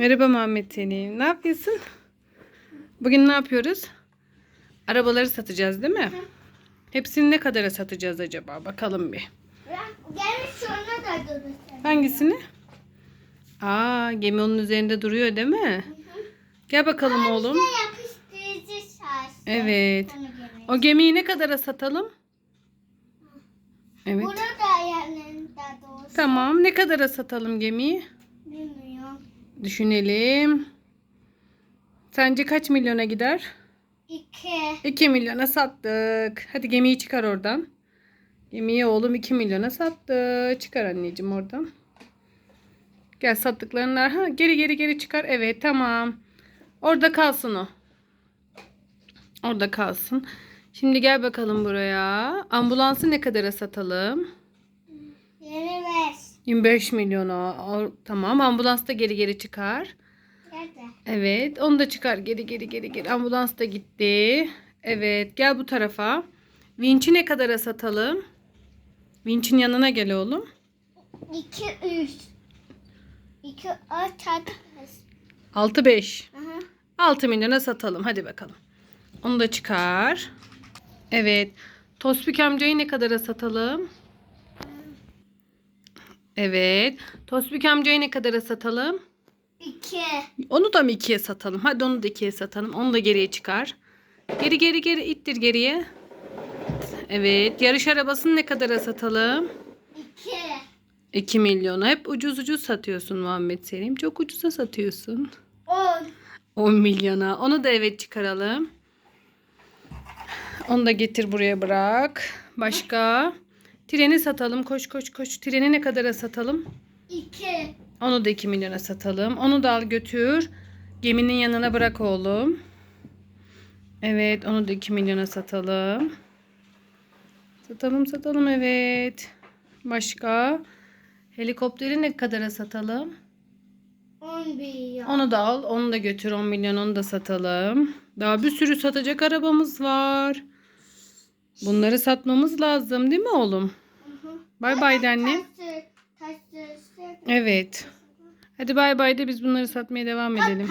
Merhaba Muhammed Selim. Ne yapıyorsun? Bugün ne yapıyoruz? Arabaları satacağız değil mi? Hepsini ne kadara satacağız acaba? Bakalım bir. Gel sonra da durursun. Hangisini? Aa, gemi onun üzerinde duruyor değil mi? Gel bakalım oğlum. İşte yapıştırıcı şarj. Evet. Gemi. O gemiyi ne kadara satalım? Evet. Burada da yanında doğrusu. Tamam. Ne kadara satalım gemiyi? Bilmiyorum. Düşünelim. Sence kaç milyona gider? İki. 2 milyona sattık. Hadi gemiyi çıkar oradan. Gemiyi oğlum 2 milyona sattı. Çıkar anneciğim oradan. Gel sattıklarını ha geri geri geri çıkar. Evet tamam. Orada kalsın o. Orada kalsın. Şimdi gel bakalım buraya. Ambulansı ne kadara satalım? Yeni beş. 25 milyona. O- Tamam ambulans da geri geri çıkar. Nerede? Evet, onu da çıkar geri geri geri geri. Ambulans da gitti. Evet, gel bu tarafa. Vinç'i ne kadara satalım? Vinç'in yanına gel oğlum. İki üç. İki üç çarpı. 6 5. Aha. 6 milyona satalım. Hadi bakalım. Onu da çıkar. Evet. Tospik amcayı ne kadara satalım? Evet. Tospik amcayı ne kadara satalım? İki. Onu da mı ikiye satalım? Hadi onu da ikiye satalım. Onu da geriye çıkar. Geri geri geri ittir geriye. Evet. Yarış arabasını ne kadara satalım? İki. 2 milyona. Hep ucuz ucuz satıyorsun Muhammed Selim. Çok ucuza satıyorsun. On. 10 milyona. Onu da evet çıkaralım. Onu da getir buraya bırak. Başka? Treni satalım. Koş koş koş. Treni ne kadara satalım? İki. Onu da 2 milyona satalım. Onu da al götür. Geminin yanına bırak oğlum. Evet onu da 2 milyona satalım. Satalım satalım evet. Başka? Helikopteri ne kadara satalım? On bir. Onu da al. Onu da götür 10 milyon onu da satalım. Daha bir sürü satacak arabamız var. Bunları satmamız lazım değil mi oğlum? Bay bay de annem. Evet. Hadi bay bay de biz bunları satmaya devam edelim.